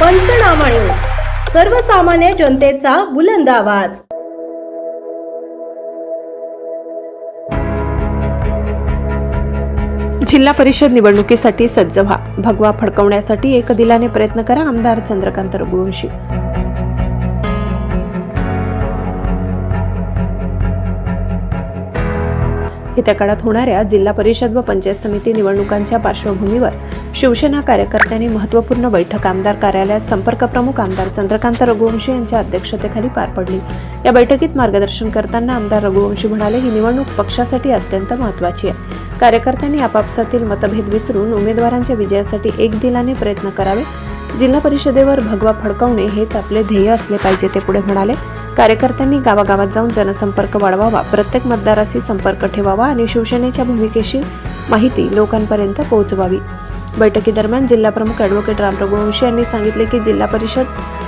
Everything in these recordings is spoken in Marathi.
पंचनामा न्यूज सर्वसामान्य जनतेचा बुलंद आवाज. जिल्हा परिषद निवडणुकीसाठी सज्ज व्हा. भगवा फडकवण्यासाठी एकदिलाने प्रयत्न करा. आमदार चंद्रकांत रघुवंशी. येत्या काळात होणाऱ्या जिल्हा परिषद व पंचायत समिती निवडणुकांच्या पार्श्वभूमीवर शिवसेना कार्यकर्त्यांनी महत्त्वपूर्ण बैठक आमदार कार्यालयात संपर्क प्रमुख आमदार चंद्रकांत रघुवंशी यांच्या अध्यक्षतेखाली पार पडली. या बैठकीत मार्गदर्शन करताना आमदार रघुवंशी म्हणाले ही निवडणूक पक्षासाठी अत्यंत महत्त्वाची आहे. कार्यकर्त्यांनी आपापसातील मतभेद विसरून उमेदवारांच्या विजयासाठी एक दिलाने प्रयत्न करावे जिल्हा परिषदेवर भगवा फडकवणे हेच आपले ध्येय असले पाहिजे ते पुढे म्हणाले. कार्यकर्त्यांनी गावागावात जाऊन जनसंपर्क वाढवावा प्रत्येक मतदाराशी संपर्क ठेवावा आणि शिवसेनेच्या भूमिकेशी माहिती लोकांपर्यंत पोहोचवावी. बैठकीदरम्यान जिल्हाप्रमुख ॲडव्होकेट राम रघुवंशी यांनी सांगितले की जिल्हा परिषद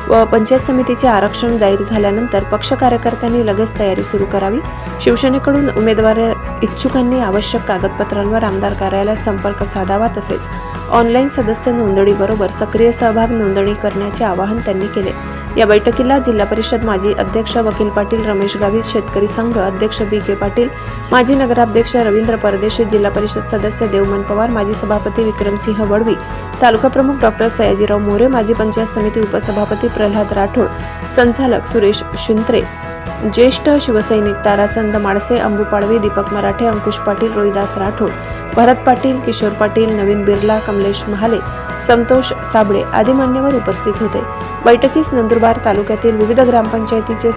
व पंचायत समितीचे आरक्षण जाहीर झाल्यानंतर पक्ष कार्यकर्त्यांनी लगेच तयारी सुरू करावी. शिवसेनेकडून उमेदवार इच्छुकांनी आवश्यक कागदपत्रांवर आमदार कार्यालयात संपर्क साधावा तसेच ऑनलाईन सदस्य नोंदणीबरोबर सक्रिय सहभाग नोंदणी करण्याचे आवाहन त्यांनी केले. या बैठकीला जिल्हा परिषद माजी अध्यक्ष वकील पाटील रमेश गावित शेतकरी संघ अध्यक्ष बी के पाटील माजी नगराध्यक्ष रवींद्र परदेशी जिल्हा परिषद सदस्य देवमन पवार माजी सभापती विक्रमसिंह वडवी तालुका प्रमुख डॉक्टर सयाजीराव मोरे माजी पंचायत समिती उपसभापती प्रल्हाद राठोड संचालक सुरेश शिंत्रे ज्येष्ठ शिवसैनिक ताराचंद माडसे अंबू पाडवी दीपक मराठे अंकुश पाटील रोहिदास राठोड भरत पाटील किशोर पाटील नवीन बिर्ला कमलेश महाले संतोष साबळे आदी मान्यवर उपस्थित होते. बैठकीस नंदुरबार तालुक्यातील विविध ग्रामपंचायतीचे